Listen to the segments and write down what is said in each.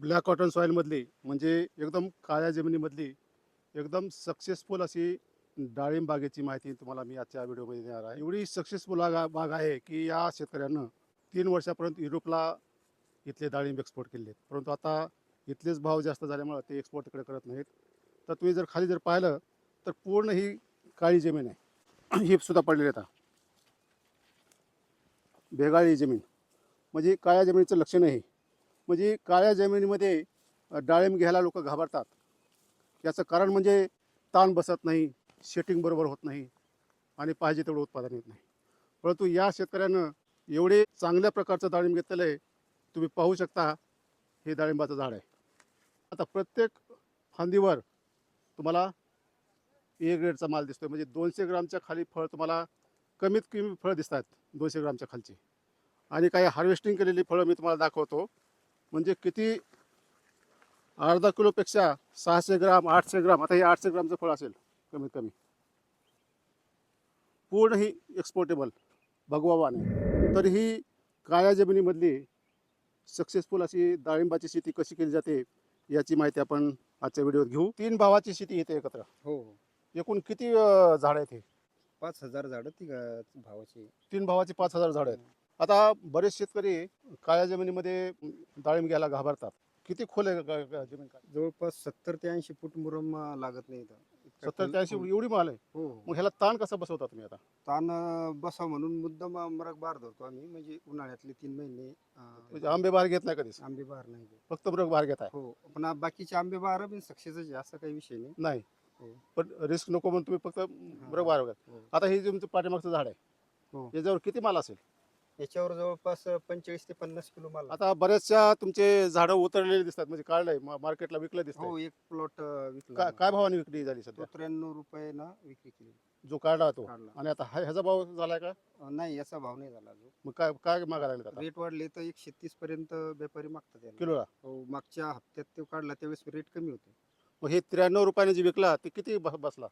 Black cotton सॉईलमधली म्हणजे एकदम काळ्या जमिनीमधली एकदम सक्सेसफुल अशी डाळिंब बागेची माहिती तुम्हाला मी आजच्या व्हिडिओमध्ये देणार आहे. एवढी सक्सेसफुल बाग आहे की या शेतकऱ्यानं तीन वर्षापर्यंत युरोपला इथले डाळिंब एक्सपोर्ट केले आहेत परंतु आता इथलेच भाव जास्त झाल्यामुळं ते एक्सपोर्ट तिकडे करत नाहीत. तर तुम्ही जर खाली जर पाहिलं तर पूर्ण ही काळी जमीन आहे. ही सुद्धा पडलेली आता. भेगाळी जमीन. म्हणजे काळ्या जमिनीचं लक्षण आहे म्हणजे काळ्या जमिनीमध्ये डाळिंब घ्यायला लोक घाबरतात. याचं कारण म्हणजे ताण बसत नाही शेटिंग बरोबर होत नाही आणि पाहिजे तेवढं उत्पादन येत नाही. परंतु या शेतकऱ्यानं एवढे चांगल्या प्रकारचं डाळिंब घेतलेलं आहे तुम्ही पाहू शकता हे डाळिंबाचं झाड आहे. आता प्रत्येक फांदीवर तुम्हाला ए ग्रेडचा माल दिसतोय. म्हणजे दोनशे ग्रामच्या खाली फळ तुम्हाला कमीत कमी फळं दिसतात दोनशे ग्रामच्या खालची. आणि काही हार्वेस्टिंग केलेली फळं मी तुम्हाला दाखवतो. म्हणजे किती? अर्धा किलोपेक्षा सहाशे ग्राम आठशे ग्राम आता हे आठशे ग्रामचं फळ असेल कमीत कमी. पूर्ण ही एक्सपोर्टेबल भगवान आहे तर ही काळ्या जमिनीमधली सक्सेसफुल अशी डाळिंबाची शेती कशी केली जाते याची माहिती आपण आजच्या व्हिडिओत घेऊ. तीन भावाची शेती येते एकत्र. हो एकूण किती झाडं आहेत हे? पाच हजार झाडं ती भावाची. तीन भावाची पाच हजार झाडं आहेत. आता बरेच शेतकरी काळ्या जमिनीमध्ये डाळिंब घ्यायला घाबरतात. किती खोल आहे जमीन काय जवळपास सत्तर ते ऐंशी फूट मुरम लागत नाही इथं. इतका सत्तर ते ऐंशी खोल. एवढी माल आहे? हो मग ह्याला ताण कसा बसवता तुम्ही आता? ताण अं, बसा म्हणून मुद्दाम मरक बार धरतो आम्ही. म्हणजे उन्हाळ्यातले तीन महिने म्हणजे अं, आंबे बाहेर घेत नाही कधीच? आंबे बहार नाही घेत. फक्त ब्रग बाहेर घेत आहे हो पण आ- बाकीचे आंबे बहार पण सक्सेसच असं काही विषय नाही. नाही. हो. पण रिस्क नको म्हणून तुम्ही फक्त बाहेर घेत हो. आता हे जे तुमचं पाठीमागचं झाड आहे हो. याच्यावर किती माल असेल? याच्यावर जवळपास पंचेचाळीस ते पन्नास किलो माल आता बऱ्याचशा तुमचे झाडं उतरलेले दिसतात म्हणजे काढलंय मा- मार्केटला विकलं हो एक प्लॉट विकला. काय भावाने विक्री झाली तो सध्या त्र्याण्णव रुपये ना विक्री केली. जो काढला तो. काढला. आणि आता हा- ह्याचा भाव झालाय का? अं, नाही याचा भाव नाही झाला अजून. मग काय काय मागायला लागले आता? रेट वाढले तर एकशे तीस पर्यंत व्यापारी मागतात याला. किलोला? हो मागच्या हप्त्यात तो काढला त्यावेळेस रेट कमी होते. मग हे त्र्याण्णव रुपयाने जे विकला ते किती ब- बसला?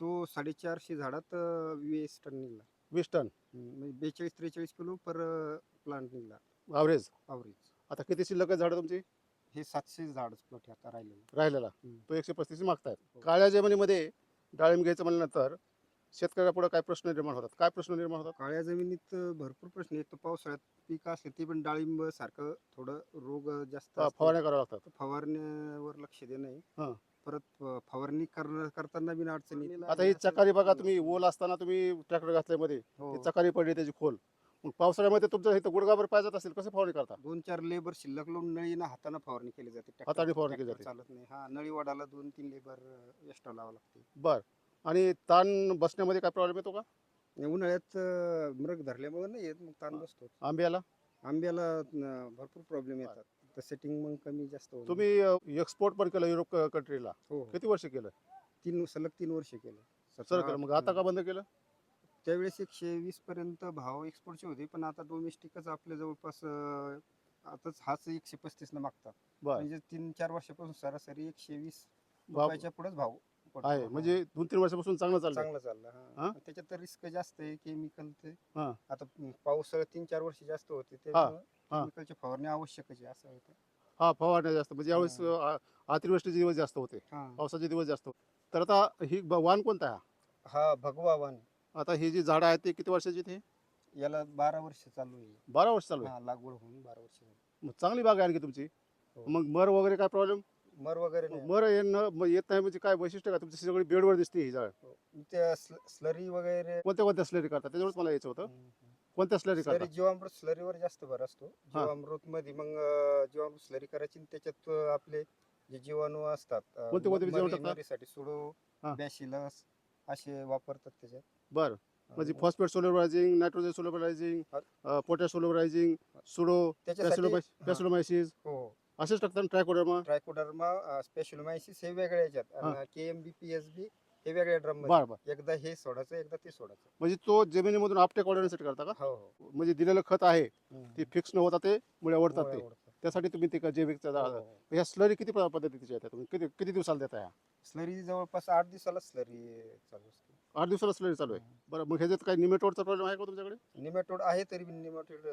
तो साडेचारशे झाडात अं, वीस टन निघला. वीस टन. म्हणजे बेचाळीस त्रेचाळीस किलो पर प्लांट निघला. ॲव्हरेज अवरेज आता किती शिल्लक झाडं तुमची? हे सातशे झाड प्लॉट आता राहिलेलं. राहिलेला. हम्म. तो एकशे पस्तीस मागतायत. हो. काळ्या जमिनीमध्ये डाळिंब घ्यायचं म्हणल्यानंतर शेतकऱ्यापुढे काय प्रश्न निर्माण होतात? काय प्रश्न निर्माण होतात? काळ्या जमिनीत भरपूर प्रश्न आहेत. पावसाळ्यात पीक असले ते पण डाळिंब सारखं थोडं रोग जास्त हा. फवारण्या कराव्या लागतात. फवारण्यावर लक्ष देणं हा. आहे परत अं, फवारणी करणार करताना बिन अडचणी आता ही चकारी बघा तुम्ही ओल असताना तुम्ही ट्रॅक्टर घातल्यामध्ये हो. ती चकारी पडली त्याची खोल. मग पावसाळ्यामध्ये तुमचं इथं गुडगाभर पाहिजेत असेल कसं फवारणी करता? दोन चार लेबर शिल्लक लावून नळीनं हाताने फवारणी केली जाते. ट्रॅक्टर- हाताने फवारणी केली ट्रॅक्टर जाते. चालत नाही. हा नळी वाढायला दोन तीन लेबर एक्स्ट्रा लावावं लागते. बर. आणि ताण बसण्यामध्ये काय प्रॉब्लेम येतो का? आणि उन्हाळ्यात अं, मृग धरल्यामुळे नाही येत मग ताण बसतो आंब्याला? आंब्याला अं, भरपूर प्रॉब्लेम येतात. तर सेटिंग मग कमी जास्त तुम्ही एक्सपोर्ट पण केलं युरोप कंट्रीला हो हो. किती वर्ष केलं? तीन सलग तीन वर्ष केलं. सर सतरा- केलं मग आता का बंद केलं? त्यावेळेस एकशे वीस पर्यंत भाव एक्सपोर्टचे होते पण आता डोमेस्टिकच आपल्या जवळपास अं, आताच हाच एकशे पस्तीस न मागतात. बर. म्हणजे तीन चार वर्षापासून सरासरी एकशे वीस भाव रुपयाच्या पुढेच भाव. आहे. म्हणजे दोन तीन वर्षापासून चांगलं चाललं चांगलं चाललं हा? हा त्याच्यात तर रिस्क जास्त आहे केमिकलचे हा. आता पाऊस तीन चार वर्ष जास्त होते हा. केमिकलची फवारणी आवश्यकच आहे असं होतं हा फवारण्या जास्त म्हणजे यावेळेस हा. अ, अतिवृष्टीचे दिवस जास्त होते हा पावसाचे दिवस जास्त होते तर आता ही ब- वाण कोणता आहे हा? हा भगवा वाण आता ही जी झाडं आहेत ते किती वर्षाची ते याला बारा वर्ष चालू आहे बारा वर्ष चालू आहे हा लागवड होऊन बारा वर्ष झाली. मग चांगली बाग आहे आणखी तुमची हो. मग मर वगैरे काय प्रॉब्लेम मर वगैरे नाही. मर येणं मग येत नाही म्हणजे काय वैशिष्ट्य का तुमची सगळी बेडवर दिसते ही झाड त्या स्लरी वगैरे कोणत्या कोणत्या स्लरी करतात? त्याच्यावरच मला यायचं होतं. कोणत्या स्लरी स्लरी करतात? जीवामृत स्लरीवर जास्त भर असतो. जीवामृत मध्ये मग अं, जीवामृत स्लरी करायची आणि त्याच्यात अं, आपले जे जीवाणू असतात अं, कोणते कोणते मरी- टाकतात? मरीसाठी सुडो हा. असे वापरतात त्याच्यात. बरं. म्हणजे फॉस्फेट सोलोबरायझिंग नायट्रोजन सोलोबरायझिंग हा. पोटॅश सोलोबरायझिंग सुडो त्याच्यासाठी पॅसिलोमायसिस हो. असेच टाकतात ट्रायकोडर्मा ट्रायकोडर्मा स्पेशलोमायसिस हे वेगळ्या याच्यात. K M B P S B हे वेगळ्या ड्रम बरं बरं. एकदा हे सोडायचं एकदा ते सोडायचं. म्हणजे तो जमिनीमधून आपटेक वाढवण्यासाठी करता का? हो हो. म्हणजे दिलेलं खत आहे. ते फिक्स न होता ते मुळे आवडतात ते. ओढतात. त्यासाठी तुम्ही ते का जैविकचा हो, हो. ह्या स्लरी किती प- पद्धतीच्या आहेत तुम्ही किती किती दिवसाला देता ह्या? स्लरी जवळपास आठ दिवसाला स्लरी चालू असते. आठ दिवसाला स्लरी चालू आहे. बरं मग ह्याच्यात काही निमेटोडचा प्रॉब्लेम आहे का तुमच्याकडे? निमॅटोड आहे तरी निमॅटोड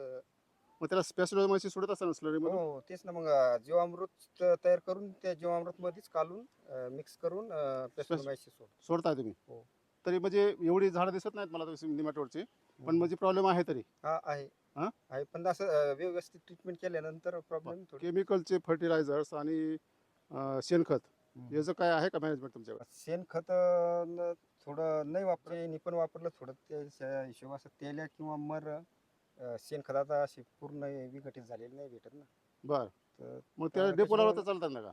मग त्याला स्पेशल माहिती सोडत असताना स्लरी हो हो, तेच ना. मग अं, जीवामृत त- तयार करून त्या जीवामृत मध्येच काढून मिक्स करून पेस्टोमायसिस सोड. सोडताय तुम्ही? हो. तरी म्हणजे एवढी झाडं दिसत नाहीत मला निमॅटोडची पण म्हणजे प्रॉब्लेम आहे तरी? हा आहे. हा? आहे पण असं अं, व्यवस्थित ट्रीटमेंट केल्यानंतर प्रॉब्लेम थोडी. केमिकलचे फर्टिलायझर्स आणि अं, शेणखत याचं काय आहे का मॅनेजमेंट तुमच्याकडे? शेणखत न थोडं नाही वापरे पण वापरलं थोडं त्या हिशोब असं तेल्या किंवा मर अं, शेणखताचा असे पूर्ण विघटित झालेले नाही भेटत ना. बर. तर मग त्या अं, डेपो लावलं तर त्याच्यामुळे- चालतात ना का?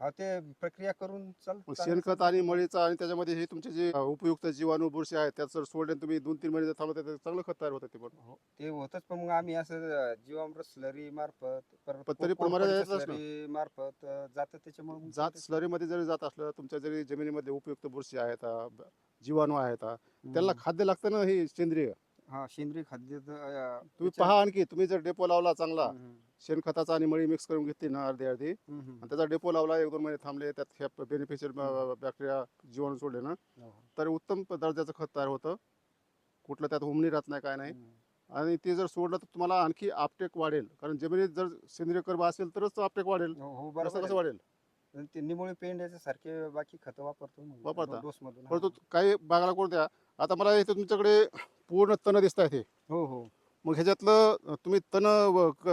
हा ते प्रक्रिया करून चाल मग शेणखत आणि मळीचा आणि त्याच्यामध्ये हे तुमचे जे अं, उपयुक्त जीवाणू बुरशी आहेत त्यात जर सोडले तुम्ही दोन तीन महिने जर तर चांगलं खत तयार होतं ते पण. हो, ते होतच पण मग आम्ही असं अं, जीवामृत स्लरी मार्फत परत पण तरी प्रमाणात ना. स्लरी मार्फत अं, जातं त्याच्यामुळे मग जात ते- स्लरीमध्ये जरी जात असलं तुमच्या जरी जमिनीमध्ये उपयुक्त बुरशी आहेत अं, ब- जीवाणू आहेत अं, त्याला. खाद्य लागतं ना हे सेंद्रिय? हा सेंद्रिय खाद्य अं, तुम्ही पहा आणखी तुम्ही जर डेपो लावला चांगला हम्म, शेणखताचा आणि मळी मिक्स करून घेतली ना अर्धी अर्धी हम्म, हम्म. आणि त्याचा डेपो लावला एक दोन महिने थांबले त्यात बेनिफिशियल बॅक्टेरिया जीवाणू सोडले ना हो, तर उत्तम प- दर्जाचं खत तयार होतं. कुठलं त्यात हुमणी राहत नाही काय नाही. आणि ते जर सोडलं तर तुम्हाला आणखी आपटेक वाढेल. कारण जमिनीत जर सेंद्रिय कर्ब असेल तरच तो आपटेक वाढेल. हो हो कसं बरोबर कसं आहे. वाढेल? आणि ते निमुळे पेंड याच्या सारखे बाकी खत वापरतो वापरता? डोस मधून परंतु काही बागाला द्या आता मला इथे तुमच्याकडे पूर्ण तण दिसत आहेत हे हो हो. मग ह्याच्यातलं तुम्ही तण व क-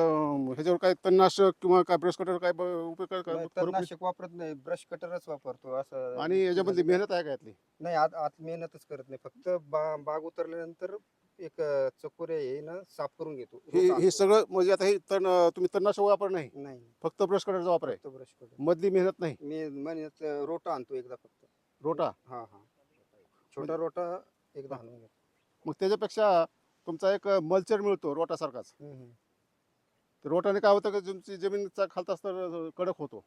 ह्याच्यावर काय तणनाशक किंवा काय ब्रश कटर काय ब- उपयोग काय- काय नाही, करू- तणनाशक वापरत नाही ब्रश कटरच वापरतो असं आणि याच्यामधली मेहनत आहे का यातली? नाही आत आत मेहनतच करत नाही फक्त बा- बाग उतरल्यानंतर एक अं, चकोरे हे ना साफ करून घेतो हे हे. सगळं म्हणजे आता हे तण तुम्ही तणनाशक वापर नाही? नाही. फक्त ब्रश कटरचा वापर आहे? फक्त ब्रश कटर. मधली मेहनत नाही? मी अं, रोटा आणतो एकदा फक्त. रोटा? हा हा. छोटा रोटा एकदा आणून घेतो. मग त्याच्यापेक्षा तुमचा एक मल्चर मिळतो रोटासारखाच तर रोटाने काय होतं की तुमची जमीनचा खालता स्तर कडक होतो.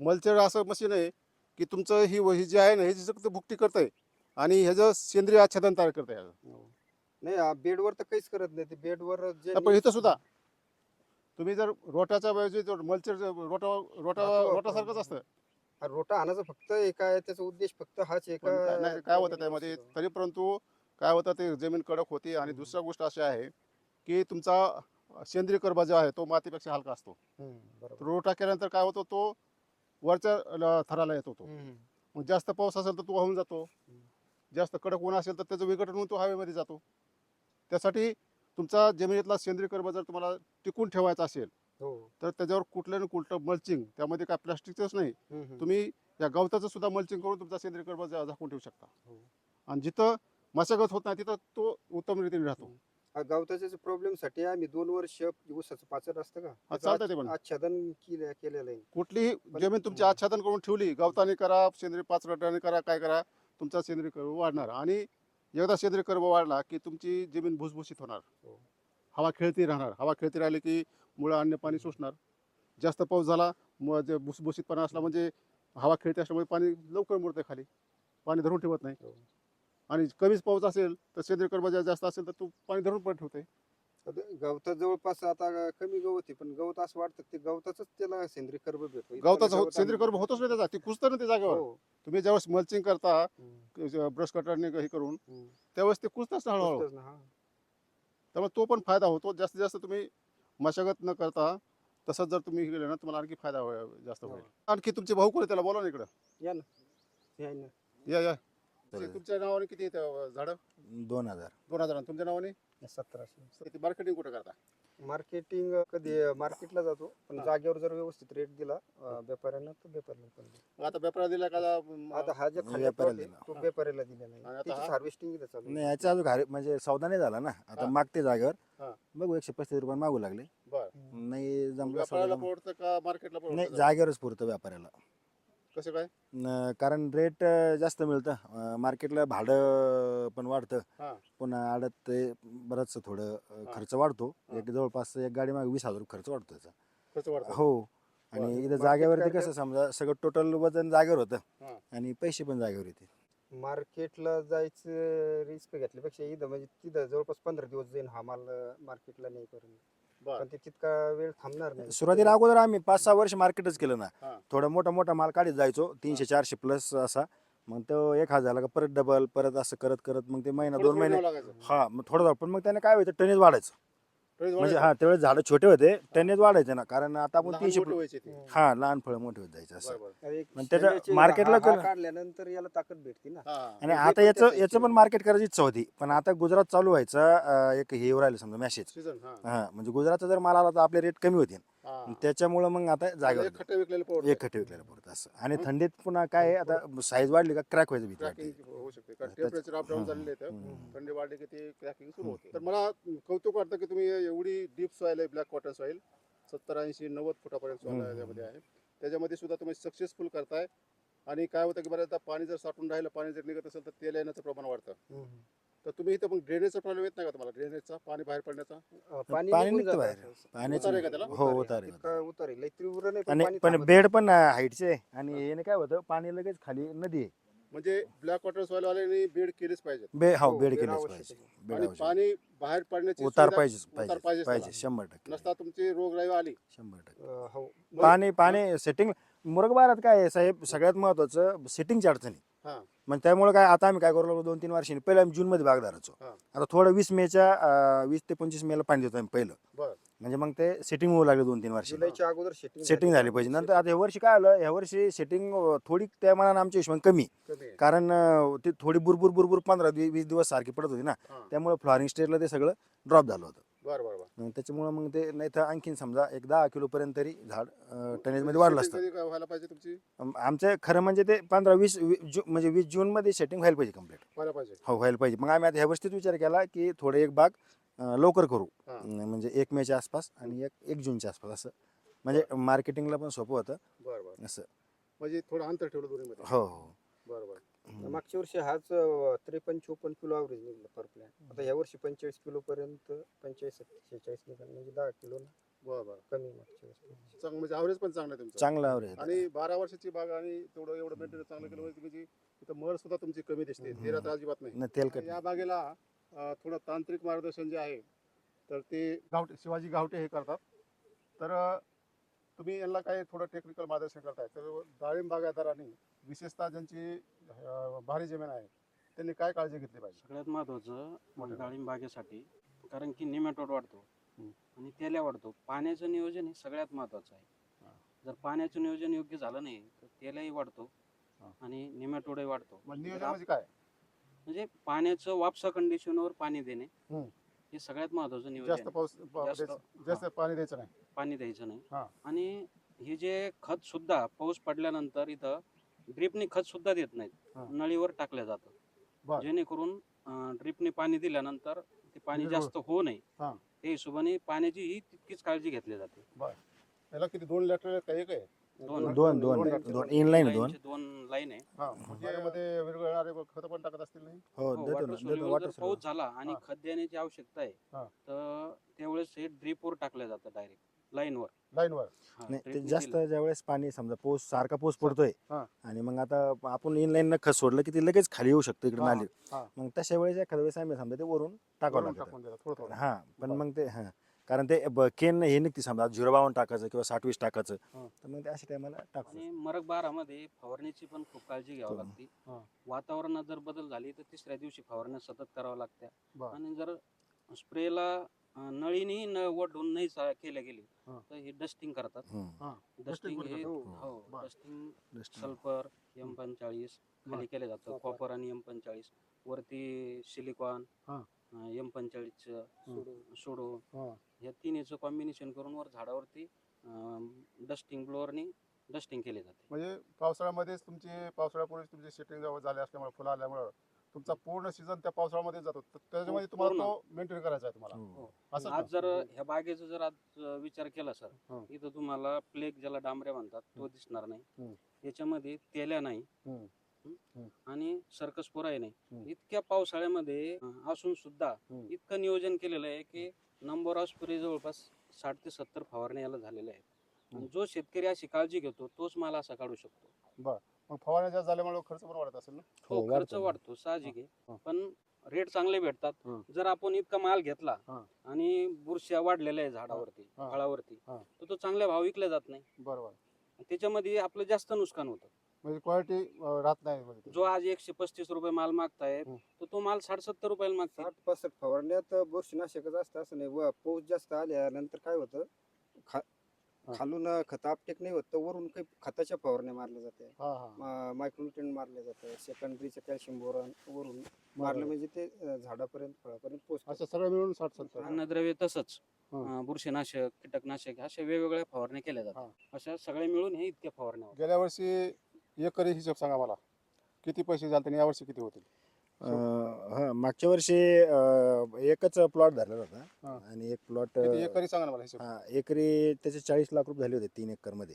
मल्चर असं मशीन आहे की तुमचं ही ही जी आहे ना ह्याची फक्त भुकटी करतंय आणि ह्याचं सेंद्रिय आच्छादन तयार करतंय ह्याचं. हो. नाही बेडवर तर काहीच करत नाही ते बेडवर पण इथं सुद्धा तुम्ही जर रोटाच्या मल्चर रोटा रोटा हा, रोटासारखंच असतं हा, रोटा आणायचं फक्त एका आहे, त्याचा उद्देश फक्त हाच एका काय होतं त्यामध्ये तरी परंतु काय होतं ते जमीन कडक होती आणि. दुसरा गोष्ट अशी आहे की तुमचा सेंद्रिय कर्बा जो आहे तो मातीपेक्षा हलका असतो. रोटा केल्यानंतर काय होतो तो वरच्या थराला येतो तो हम्म, मग जास्त पाऊस असेल तर तो वाहून जातो. जास्त कडक ऊन असेल तर त्याचं विघटन होऊन तो हवेमध्ये जातो. त्यासाठी तुमचा जमिनीतला सेंद्रिय कर्ब जर तुम्हाला टिकून ठेवायचा असेल हो. तर त्याच्यावर कुठलं ना कुठलं मल्चिंग त्यामध्ये काय प्लास्टिकचंच नाही. तुम्ही या गवताचं सुद्धा मल्चिंग करून तुमचा सेंद्रिय कर्ब झाकून ठेवू शकता. हो. आणि जिथं मशागत होत नाही तिथं तो उत्तम रीतीने राहतो. हा, गवताच्या प्रॉब्लेमसाठी आम्ही दोन वर्ष ऊसाचं पाचर असतं का? चालतं ते पण. आच्छ- आच्छादन केलं केलेलं आहे. कुठलीही जमीन तुमची. आच्छादन करून ठेवली गवताने करा सेंद्रिय पाच रटाने करा काय करा तुमचा सेंद्रिय कर्ब वाढणार. आणि एकदा सेंद्रिय कर्ब वाढला की तुमची जमीन भुसभुशीत होणार. हो. हवा खेळती राहणार. हवा खेळती राहिली की मुळं अन्य पाणी शोषणार. जास्त पाऊस झाला मग जे भुसभुशीतपणा असला म्हणजे हवा खेळते असल्यामुळे पाणी लवकर मुरते खाली. पाणी धरून ठेवत नाही. हो. आणि कमीच पाऊस असेल तर सेंद्रिय कर्ब जर जास्त असेल तर तो पाणी धरून पण ठेवते. आता गवतात जवळपास आता कमी गवत आहे पण गवत असं वाटतं ते गवताच त्याला सेंद्रिय कर्ब भेटतो. गवताचं गवत होत सेंद्रिय कर्ब होतच नाही त्याचा ती कुजतं ना त्या जागेवर. हो. तुम्ही ज्यावेळेस मल्चिंग करता ब्रश कटरने हे करून हम्म. त्यावेळेस ते कुजतच ना हळूहळू. ना, हा. त्यामुळे तो पण फायदा होतो. जास्तीत जास्त तुम्ही मशागत न करता तसंच जर तुम्ही हे केलं ना तुम्हाला आणखी फायदा जास्त होईल. आणखी तुमचे भाऊ कोणी त्याला बोला ना इकडं. या ना हे आहे ना. या या. तुमच्या नावाने किती येतं झाडं दोन हजार दोन हजार आणि तुमच्या नावाने सतराशे किती मार्केटिंग कुठं करता मार्केटिंग कधी मार्केटला जातो पण. जागेवर जर व्यवस्थित रेट दिला अं, व्यापाऱ्यांना तर व्यापाऱ्याला पण देतो. आता व्यापारा दिला का आता हा जो खाली व्यापाऱ्याला plot आहे, दिला. तो व्यापाऱ्याला दिलेला आणि नाही आता त्याची हा? हार्वेस्टिंग चालू आहे. नाही याच्या अजून घारी म्हणजे सौदा नाही झाला ना हा. आता मागते जागेवर. बघू एकशे पस्तीस रुपये मागू लागले बरं. नाही जमलं व्यापाऱ्याला सौदा परवडतं का मार्केटला नाही परवडतं जागेवरच पुरतं व्यापाऱ्याला कसं काय न- कारण रेट जास्त मिळतं मार्केटला भाडं पण वाढतं हा. पुन्हा आडत ते बरंच थोडं अं. खर्च वाढतो हा. एक जवळपास एक गाडी मागे वीस हजार रुपये खर्च वाढतो त्याचा कसं वाढतं हो बरं. आणि इथं Market जागेवरती काय कसं समजा सगळं टोटल वजन जागेवर हा. होतं आणि पैसे पण जागेवर येते मार्केटला जायचं रिस्क घेतल्यापेक्षा इथं म्हणजे तिथं जवळपास पंधरा दिवस जाईन हा माल मार्केटला नाही करून पण ते तितका वेळ थांबणार नाही. सुरुवातीला अगोदर आम्ही पाच सहा वर्ष मार्केटच केलं ना. थोडा मोठा मोठा माल काढत जायचो तीनशे चारशे प्लस असा. मग तो एक हजार का परत डबल परत असं करत करत मग ते महिना दोन महिने. हा मग थोडं पण मग त्याने काय व्हायचं टनेज वाढायचं. म्हणजे. हा त्यावेळेस झाडं छोटे होते टनेज वाढायचे ना कारण आता आपण तीनशे. हा लहान फळं मोठे होत जायचे असं बरं, बरं. तर एक पण त्याचं शेंड्याची मार्केटला काढल्यानंतर याला ताकद भेटते ना. आणि आता याचं याचं पण मार्केट करायची इच्छा होती पण आता गुजरात चालू व्हायचं एक हे राहिलं समजा मॅसेज हा हा म्हणजे गुजरातचा जर माल आला तर आपले रेट कमी होतील. त्याच्यामुळं मग आता जागेवर एक खट्टे विकलेले परवडतं. एक खटे विकलेलं पडतं असं आणि थंडीत पुन्हा काय आहे, आता साईज वाढली का क्रॅक व्हायचं भीती वाटते. क्रॅकिंग होऊ शकते. कारण त्याच- टेम्परेचर अप डाऊन झालेले आहेत. थंडी वाढली की ते क्रॅकिंग सुरू होते. तर मला कौतुक वाटतं की तुम्ही एवढी डीप सॉईल आहे ब्लॅक कॉटन सॉईल सत्तर ऐंशी नव्वद फुटापर्यंत सॉईल आहे त्याच्यामध्ये सुद्धा तुम्ही सक्सेसफुल करताय. आणि काय होतं की बऱ्याचदा पाणी जर साठून राहिलं पाणी जर निघत असेल तर तेल येण्याचं प्रमाण वाढतं. तर तुम्ही इथं मग ड्रेनेजचा प्रॉब्लेम येत नाही का तुम्हाला? ड्रेनेजचा पाणी बाहेर पडण्याचा? पाणी निघतं बाहेर. असं. पाण्याचं उतार आहे का त्याला? हो उतार. आहे, उतार. लई तीव्र नाही पण आणि पाणी पण थांबत बेड पण हाईटचे आणि याने काय होतं? पाणी लगेच खाली नदी आहे. म्हणजे ब्लॅक कॉटन सॉईल वाल्यांनी बेड केलेच पाहिजे बे हो हो, बेड बेड केलेच आवश्यक पाहिजे. आहे. बेड आणि आवश्यक. पाणी बाहेर पडण्याची उतार सुविधा- पाहिजे उतार पाहिजे पाहिजेच पाहिजे त्याला. शंभर टक्के. नसता तुमची रोगराई आली. शंभर टक्के. अं, हो. पाणी पाणी सेटिंग मुरगबारात काय आहे साहेब? सगळ्यात महत्वाचं सेटिंगची अडचणी मग त्यामुळे काय आता आम्ही काय करू लागलो दोन तीन वर्षांनी. पहिलं आम्ही जूनमध्ये बाग धरायचो हा. आता थोडं वीस मेच्या वीस ते पंचवीस मेला पाणी देतो आम्ही पहिलं. म्हणजे मग ते सेटिंग होऊ लागले दोन तीन वर्ष अगोदर सेटिंग सेटिंग झाली पाहिजे. नंतर आता ह्या वर्षी काय आलं ह्या वर्षी सेटिंग थोडी त्या मनानं आमच्या हिशोबाने कमी. कारण ते थोडी बुरबुर बुरबुर पंधरा वीस दिवस सारखी पडत होती ना. त्यामुळे फ्लॉरिंग स्टेजला ते सगळं ड्रॉप झालं होतं. बरं बरं बरं. मग त्याच्यामुळे मग ते नाही तर आणखीन समजा एक दहा किलो पर्यंत तरी झाड टेनेजमध्ये वाढलं असतं. कधी व्हायला पाहिजे तुमची? आम- आमचं खरं म्हणजे ते पंधरा वीस वी- जू म्हणजे वीस जूनमध्ये सेटिंग व्हायला पाहिजे कंप्लीट व्हायला पाहिजे. हो व्हायला पाहिजे. मग आम्ही आता ह्या वर्षीच विचार केला की थोडे एक बाग अं, लवकर करू. हा. अं, म्हणजे एक मेच्या आसपास आणि एक एक जूनच्या आसपास असं. म्हणजे मार्केटिंगला पण सोपं होतं. बरं बरं. असं. म्हणजे थोडं अंतर ठेवलं दोन्हीमध्ये. हो हो. बरं बरं. मागच्या वर्षी हाच त्रेपन्न चोपन्न किलो ॲव्हरेज निघलं पर प्लॅन आता ह्या वर्षी पंचेचाळीस किलो पर्यंत पंचेचाळीस शेहेचाळीस निघाल. म्हणजे दहा किलो बरं कमी मागच्या वर्षी. चांगलं म्हणजे ॲव्हरेज पण चांगलं आहे तुमचं. चांगलं आवरेज आणि बारा वर्षाची बाग आणि तेवढं एवढं मेंटेनन्स चांगलं केलं म्हणजे तुमची इथं मर सुद्धा तुमची कमी दिसते. तेरा तर अजिबात नाही. न तेलकट या बागेला अं, थोडं तांत्रिक मार्गदर्शन जे आहे तर ते गावटे शिवाजी गावटे हे करतात. तर अं, तुम्ही यांना काही थोडं टेक्निकल मार्गदर्शन करताय. तर डाळिंब बागायतदारांनी विशेषतः ज्यांची अं, भारी जमीन आहे त्यांनी काय काळजी घेतली पाहिजे सगळ्यात महत्वाचं मोठं. डाळिंब बागेसाठी कारण की निमॅटोड वाढतो हम्म. आणि तेल्या वाढतो पाण्याचं नियोजन हे सगळ्यात महत्वाचं आहे हा. जर पाण्याचं नियोजन योग्य झालं नाही तर तेलाही वाढतो हा. आणि निमॅटोडही वाढतो मग नियोजन म्हणजे काय म्हणजे पाण्याचं वापसा कंडिशनवर पाणी देणे हम्म. हे सगळ्यात महत्वाचं जास्त नियोजन आहे. पाऊस पा- जास्त- द्यायचं- जास्त पाणी द्यायचं नाही पाणी द्यायचं नाही. आणि हे जे खत सुद्धा पाऊस पडल्यानंतर इथं ड्रिपने खत सुद्धा देत हा. नाहीत नळीवर टाकलं जातं बर. जेणेकरून ड्रिपने पाणी दिल्यानंतर ते पाणी. जास्त होऊ नये हा. त्या हिशोबाने पाण्याची ही तितकीच काळजी घेतली जाते याला किती दोन लेटर आहेत का एक आहे दोन. दोन दोन. दोन इनलाईन दोन लाईन आहे हा म्हणजे विरघळणारे खत पण टाकत असतील नाही हो हो, देतो water ना soluble देतो जर वॉटर पाऊस झाला आणि हा. खत देण्याची आवश्यकता हा. आहे तर त्यावेळेस हे ड्रिपवर टाकलं जातं डायरेक्ट लाईनवर लाईनवर नाही ते जास्त ज्यावेळेस पाणी समजा पाऊस सारखा पाऊस पडतोय हा. आणि मग आता आपण इनलाईन न खत सोडलं की ते लगेच खाली येऊ शकतं इकडे हा, नाली हा. मग तशा वेळेस एखाद्या वेळेस आम्ही समजा ते वरून टाकावं लागतं टाकून देतात थोडं थोडं हा पण. मग ते हा कारण ते ब- केन हे निघते समजा झिरो बावन्न टाकायचं किंवा साठ वीस टाकायचं हा. तर मग ते अशा टायमाला टाकतो आणि मरक बारामध्ये फवारणीची पण खूप काळजी घ्यावी हो. लागते हा. वातावरणात जर बदल झाली तर तिसऱ्या दिवशी फवारण्या सतत कराव्या लागत्या बरं. आणि जर स्प्रेला नळीनी न वडून नाही चा- केल्या गेली हा. तर हे डस्टिंग करतात हम्म. डस्टिंग हे करतात. हो बरं. Dusting Dusting. सल्फर एम पंचाळीस खाली. केलं जातं Copper. कॉपर आणि एम पंचाळीस वरती सिलिकॉन हा. एम पंचाळीसचं हम्म. सोडो हा. ह्या तिन्हीचं कॉम्बिनेशन करून वर झाडावरती डस्टिंग ब्लोअरनी डस्टिंग केले जाते म्हणजे पावसाळ्यामध्येच तुमची पावसाळ्यापूर्वीच तुमची सेटिंग झाले असल्यामुळे फुलं आल्यामुळे तुमचा पूर्ण सीझन त्या पावसाळ्यामध्ये जातो त्याच्यामध्ये तुम्हाला तो मेंटेन करायचा आहे तुम्हाला हो. असं आज? जर ह्या बागेचा जर आज विचार केला सर हं. इथं तुम्हाला प्लेग ज्याला डांबऱ्या म्हणतात तो दिसणार हं. नाही याच्यामध्ये तेल्या नाही हं. हं? हं. आणि सर्कस पोराही हं. नाही इतक्या पावसाळ्यामध्ये असून सुद्धा हं. इतकं नियोजन केलेलं आहे की नंबर ऑफ स्प्रे जवळपास साठ ते सत्तर फवारण्या याला झालेल्या आहेत. आणि जो शेतकरी अशी काळजी घेतो तोच माल असा काढू शकतो. मग फवारण्या जास्त झाल्यामुळे खर्च पण वाढत असेल ना? हो हो, खर्च वाढतो. साहजिक. आहे. पण रेट चांगले भेटतात. हं. जर आपण इतका माल घेतला हं. आणि बुरश्या वाढलेल्या आहे झाडावरती हं. फळावरती. तर तो चांगल्या भाव विकला जात नाही. बरोबर. त्याच्यामध्ये आपलं जास्त नुकसान होतं. म्हणजे क्वालिटी राहत नाही म्हणजे जो आज एकशे पस्तीस रुपये माल मागतायत हं. तर तो माल साठ सत्तर रुपयाला मागताय साठ पासष्ट फवारण्यात बुरशीनाशकच असतं असं नाही व पाऊस जास्त आल्यानंतर काय होतं खा हा. खालून खत आपटेक नाही होत तर वरून काही खताच्या फवारण्या मारल्या जाते हा हा मायक्रोन्युट्रन मारले जातं सेकंडरीचं कॅल्शियम बोरॉन वरून मारलं म्हणजे ते अं, झाडापर्यंत फळापर्यंत पोहोचतं असं सगळं मिळून साठ सत्तर अन्नद्रव्य तसंच हं. अं, बुरशीनाशक कीटकनाशक अशा वेगवेगळ्या फवारण्या केल्या. जातात अशा सगळ्या मिळून हे इतक्या फवारण्या होतात. गेल्या वर्षी एकरी हिशोब सांगा मला. किती पैसे झाले आणि यावर्षी किती होतील? अं, हा मागच्या वर्षी अं, एकच प्लॉट धरला हा. होता आणि एक प्लॉट किती एकरी सांगा ना मला हिशोब. एकरी त्याचे चाळीस लाख रुपये झाले होते तीन एकरमध्ये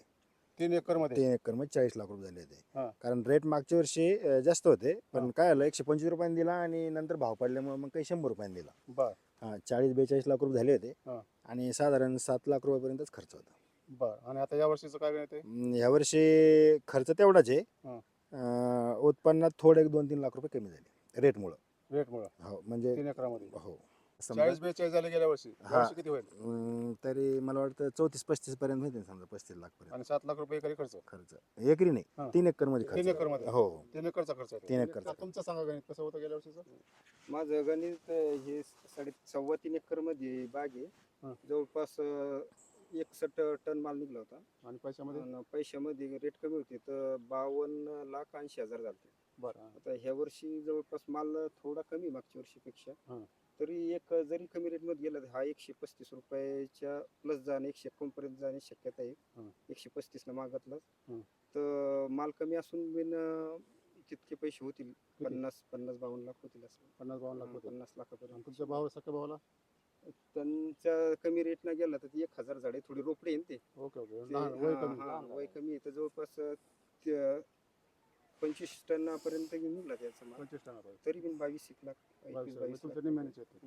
तीन एकरमध्ये तीन एकरमध्ये चाळीस लाख रुपये झाले हा. होते कारण रेट मागच्या वर्षी अं, जास्त होते. पण काय आलं एकशे पंचवीस रुपयाने दिला आणि नंतर भाव पडल्यामुळे मग काही शंभर रुपयाने दिला. बर. हा चाळीस बेचाळीस लाख रुपये झाले होते. हा. आणि साधारण सात लाख रुपयापर्यंतच खर्च होता. बर. आणि आता या वर्षीचं काय गणित आहे अं, यावर्षी खर्च तेवढाच आहे. हा. अं, उत्पन्नात थोडे एक दोन तीन लाख रुपये कमी झाले रेटमुळं. रेटमुळं. हो म्हणजे तीन एकरामध्ये. हो. समजा चाळीस बेचाळीस झाले गेल्या वर्षी. हा. किती होईल? अं, तरी मला वाटतं चौतीस पस्तीस पर्यंत होते समजा पस्तीस लाख पर्यंत. आणि सात लाख रुपये एकरी खर्च? खर्च. एकरी हा. नाही तीन एकरमध्ये तीन खर्च एकरमध्ये? हो तीन एकरचा खर्च आहे तीन एकरचा. तुमचं सांगा गणित कसं होतं गेल्या वर्षीचं? माझं गणित अं, हे साडे सव्वा तीन एकरमध्ये बाग आहे. हा. जवळपास अं, एकसष्ट टन माल निघला होता. आणि पैशामध्ये? पैशामध्ये रेट कमी होते तर बावन्न लाख ऐंशी हजार झाले बरं. आता ह्या वर्षी जवळपास माल थोडा कमी मागच्या वर्षीपेक्षा. हा. तरी एक जरी कमी रेटमध्ये गेला तर हा एकशे पस्तीस रुपयाच्या प्लस जाणे एकशे पर्यंत जाण्याची शक्यता आहे. हा. एकशे पस्तीस न मागतलाच. हा. तर माल कमी असून बिन तितके पैसे होतील. पन्नास पन्नास बावन्न लाख होतील असं. पन्नास बावन्न लाख होते पन्नास आणि लाखापर्यंत तुमच्या भाव सख्या भावाला? त्यांच्या कमी रेट न गेला तर ती एक हजार झाडे थोडी रोपडे येईन ते. Okay okay. ते- लहान वय हा, कमी. हा, वय कमी आहे. तर जवळपास अं, पंचवीस टनापर्यंत निघला त्याचा माल. पंचवीस टनापर्यंत. तरी पण बावीस एक लाख बावीस एकवीस बावीस तुमच्या लाख. निम्म्यानेच येते.